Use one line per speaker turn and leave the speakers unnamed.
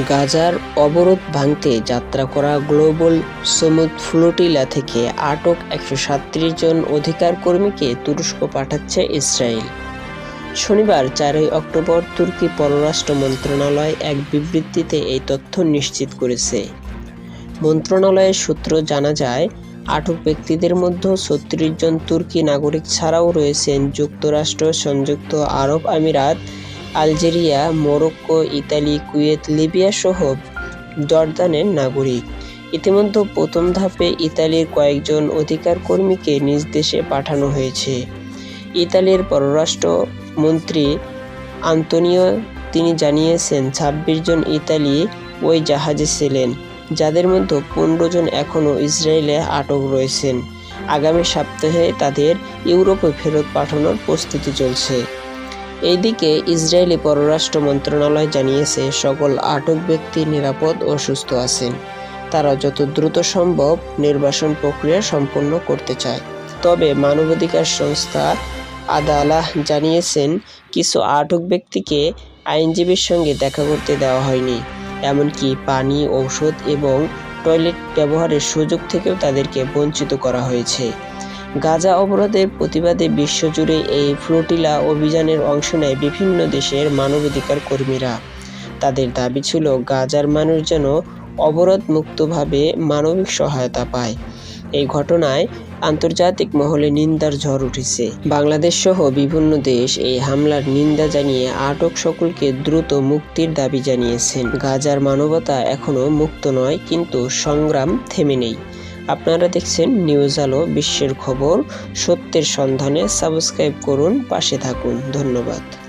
গাজার অবরোধ ভাঙতে যাত্রা করা গ্লোবাল সমুদ ফ্লোটিলা থেকে আটক একশো সাতত্রিশ জন অধিকার কর্মীকে তুরস্ক পাঠাচ্ছে ইসরায়েল। শনিবার চারই অক্টোবর তুর্কি পররাষ্ট্র মন্ত্রণালয় এক বিবৃতিতে এই তথ্য নিশ্চিত করেছে। মন্ত্রণালয়ের সূত্র জানা যায়, আটক ব্যক্তিদের মধ্যে ছত্রিশ জন তুর্কি নাগরিক ছাড়াও রয়েছেন যুক্তরাষ্ট্র সংযুক্ত আরব আমিরাত Algeria, Morocco, Italy, Kuwait, Libya সহ জর্দানের নাগরিক। ইতিমধ্যে প্রথম ধাপে ইতালির কয়েকজন অধিকার কর্মীকে নিজ দেশে পাঠানো হয়েছে। ইতালির পররাষ্ট্র মন্ত্রী আন্তোনিও, তিনি জানিয়েছেন, ছাব্বিশ জন ইতালি ওই জাহাজে ছিলেন, যাদের মধ্যে পনেরো জন এখনও ইসরায়েলে আটক রয়েছেন। আগামী সপ্তাহে তাদের ইউরোপে ফেরত পাঠানোর প্রস্তুতি চলছে। এইদিকে ইসরায়েলি পররাষ্ট্র মন্ত্রণালয় জানিয়েছে সকল আটক ব্যক্তি নিরাপদ ও সুস্থ আছেন। তারা যত দ্রুত সম্ভব নির্বাসন প্রক্রিয়া সম্পন্ন করতে চায়। তবে মানবাধিকার সংস্থা আদালাহ জানিয়েছেন, কিছু আটক ব্যক্তিকে আইনজীবীর সঙ্গে দেখা করতে দেওয়া হয়নি। এমনকি পানি, ঔষধ এবং টয়লেট ব্যবহারের সুযোগ থেকেও তাদেরকে বঞ্চিত করা হয়েছে। গাজা অবরোধের প্রতিবাদে বিশ্বজুড়ে এই ফ্লোটিলা অভিযানের অংশ নেয় বিভিন্ন দেশের মানবাধিকার কর্মীরা। তাদের দাবি ছিল গাজার মানুষ যেন অবরোধ মুক্তভাবে মানবিক সহায়তা পায়। এই ঘটনায় আন্তর্জাতিক মহলে নিন্দার ঝড় উঠেছে। বাংলাদেশ সহ বিভিন্ন দেশ এই হামলার নিন্দা জানিয়ে আটক সকলকে দ্রুত মুক্তির দাবি জানিয়েছেন। গাজার মানবতা এখনও মুক্ত নয়, কিন্তু সংগ্রাম থেমে নেই। আপনারা দেখছেন নিউজ আলো বিশ্বের খবর। সত্যের সন্ধানে সাবস্ক্রাইব করুন পাশে থাকুন। ধন্যবাদ।